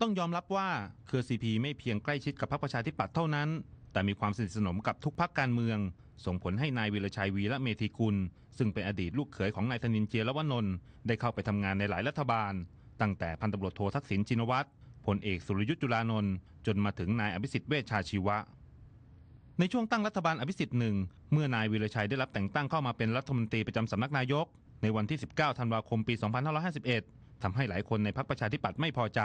ต้องยอมรับว่าเครือซีพีไม่เพียงใกล้ชิดกับพรรคประชาธิปัตย์เท่านั้น แต่มีความสนิทสนมกับทุกพรรคการเมือง ส่งผลให้นายวิรชัยวีระเมธีกุล ซึ่งเป็นอดีตลูกเขยของนายธนินเจียรวนนท์ได้เข้าไปทำงานในหลายรัฐบาล ตั้งแต่พันตำรวจโททักษิณชินวัตรพลเอกสุรยุทธ์จุลานนท์จนมาถึงนายอภิสิทธิ์เวชชาชีวะ ในช่วงตั้งรัฐบาลอภิสิทธิ์หนึ่งเมื่อนายวิรชัยได้รับแต่งตั้งเข้ามาเป็นรัฐมนตรีประจำสำนักนายก ในวันที่ 19 ธันวาคม ปี 2551ทำให้หลายคนในพรรคประชาธิปัตย์ไม่พอใจ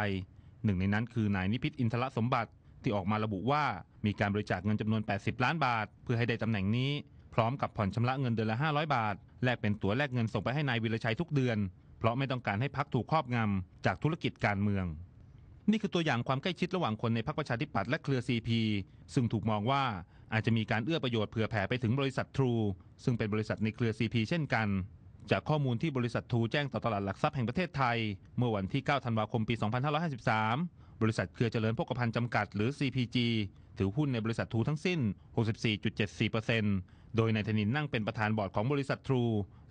หนึ่งในนั้นคือนายนิพิษอินทรสมบัติที่ออกมาระบุว่ามีการบริจาคเงินจำนวน 80 ล้านบาท เพื่อให้ได้ตำแหน่งนี้ พร้อมกับผ่อนชำระเงินเดือนละ 500 บาท แลกเป็นตั๋วแลกเงินส่งไปให้นายวิรชัยทุกเดือน เพราะไม่ต้องการให้พรรคถูกครอบงำจากธุรกิจการเมือง นี่คือตัวอย่างความใกล้ชิดระหว่างคนในพรรคประชาธิปัตย์และเครือซีพีซึ่งถูกมองว่าอาจจะมีการเอื้อประโยชน์เผื่อแผ่ไปถึงบริษัททรูซึ่งเป็นบริษัทในเครือซีพีเช่นกัน จากข้อมูลที่บริษัททรูแจ้งต่อตลาดหลักทรัพย์แห่งประเทศไทย เมื่อวันที่ 9 ธันวาคม ปี 2553 บริษัทเครือเจริญโภคภัณฑ์จำกัดหรือ CPG ถือหุ้นในบริษัททรูทั้งสิ้น 64.74%โดยนายธนินนั่งเป็นประธานบอร์ดของบริษัททรู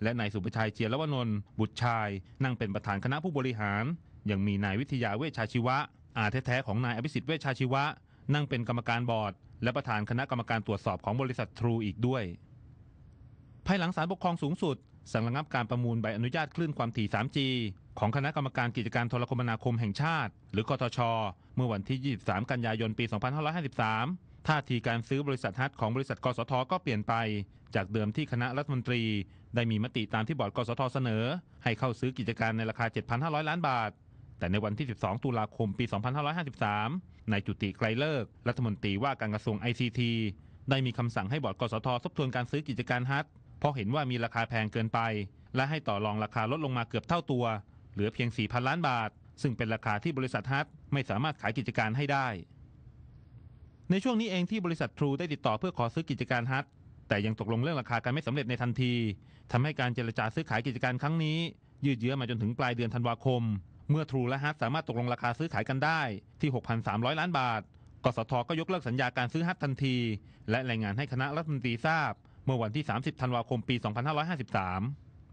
และนายสุประชัยเจียรวนนท์บุตรชาย นั่งเป็นประธานคณะผู้บริหาร ยังมีนายวิทยาเวชชาชีวะ อาแท้ๆของนายอภิสิทธิ์เวชชาชีวะ นั่งเป็นกรรมการบอร์ด และประธานคณะกรรมการตรวจสอบของบริษัททรูอีกด้วย ภายหลังศาลปกครองสูงสุด สั่งระงับการประมูลใบอนุญาตคลื่นความถี่ 3G ของคณะกรรมการกิจการโทรคมนาคมแห่งชาติ หรือกทช เมื่อวันที่ 23 กันยายน ปี 2553 ท่าทีการซื้อบริษัทฮัทของบริษัทกสทก็เปลี่ยนไป จากเดิมที่คณะรัฐมนตรี ได้มีมติตามที่บอร์ดกสทเสนอ ให้เข้าซื้อกิจการในราคา 7,500 ล้านบาท แต่ในวันที่ 12 ตุลาคม ปี 2553 นายจุติไกรเลิก รัฐมนตรีว่าการกระทรวง ICT ได้มีคำสั่งให้บอร์ดกสททบทวนการซื้อกิจการฮัท เพราะเห็นว่ามีราคาแพงเกินไป และให้ต่อรองราคาลดลงมาเกือบเท่าตัว เหลือเพียง 4,000 ล้านบาท ซึ่งเป็นราคาที่บริษัทฮัทไม่สามารถขายกิจการให้ได้ ในช่วงนี้เองที่บริษัททรูได้ติดต่อเพื่อขอซื้อกิจการฮัทแต่ยังตกลงเรื่องราคากันไม่สำเร็จในทันทีทำให้การเจรจาซื้อขายกิจการครั้งนี้ ยืดเยื้อมาจนถึงปลายเดือนธันวาคม เมื่อทรูและฮัทสามารถตกลงราคาซื้อขายกันได้ที่ 6,300 ล้านบาทกสทก็ยกเลิกสัญญาการซื้อฮัททันที และรายงานให้คณะรัฐมนตรีทราบ มื่อวันที่ 30 ธันวาคมปี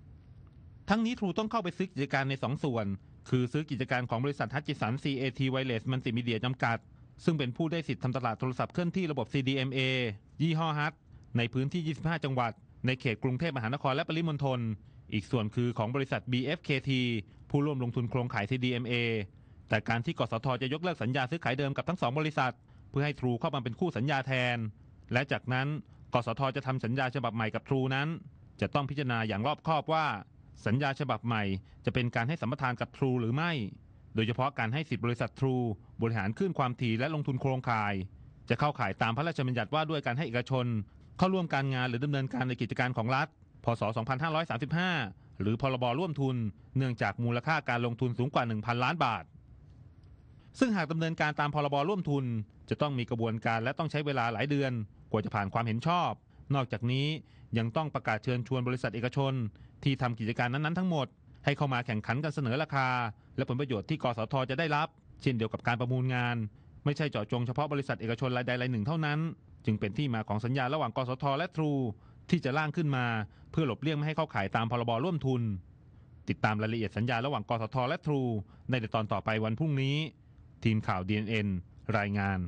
2553 ทั้งนี้ทรูต้องเข้าไปซื้อกิจการใน 2 ส่วน คือซื้อกิจการของบริษัทฮัตจิสัน CAT Wireless Multimedia จำกัด ซึ่งเป็นผู้ได้สิทธิ์ทำตลาดโทรศัพท์เคลื่อนที่ระบบ CDMA ยี่ห้อฮัตในพื้นที่ 25 จังหวัด ในเขตกรุงเทพมหานครและปริมณฑล อีกส่วนคือของบริษัท BFKT ผู้ร่วมลงทุนโครงข่าย CDMA แต่การที่กสทจะยกเลิกสัญญาซื้อขายเดิมกับทั้งสองบริษัท เพื่อให้ทรูเข้ามาเป็นคู่สัญญาแทน และจากนั้น สทจะทำสัญญาฉบับใหม่กับทรูนั้น จะต้องพิจารณาอย่างรอบคอบว่า สัญญาฉบับใหม่ จะเป็นการให้สัมปทานกับทรูหรือไม่ โดยเฉพาะการให้สิทธิบริษัททรูบริหารคลื่นความถี่และลงทุนโครงข่าย จะเข้าข่ายตามพระราชบัญญัติว่าด้วยการให้เอกชน เข้าร่วมการงานหรือดำเนินการในกิจการของรัฐ พศ 2535 หรือพรบร่วมทุน เนื่องจากมูลค่าการลงทุนสูงกว่า 1,000 ล้านบาทซึ่งหากดำเนินการตามพรบร่วมทุน จะต้องมีกระบวนการและต้องใช้เวลาหลายเดือน กว่าจะผ่านความเห็นชอบ นอกจากนี้ยังต้องประกาศเชิญชวนบริษัทเอกชน ที่ทำกิจการนั้นๆทั้งหมด ให้เข้ามาแข่งขันกันเสนอราคา และผลประโยชน์ที่กสทจะได้รับ เช่นเดียวกับการประมูลงาน ไม่ใช่เจาะจงเฉพาะบริษัทเอกชนรายใดรายหนึ่งเท่านั้น จึงเป็นที่มาของสัญญาระหว่างกสทและทรูที่จะร่างขึ้นมา เพื่อหลบเลี่ยงไม่ให้เข้าข่ายตามพรบร่วมทุน ติดตามรายละเอียดสัญญาระหว่างกสทและทรูในตอนต่อไปวันพรุ่งนี้ ทีมข่าว DNN รายงาน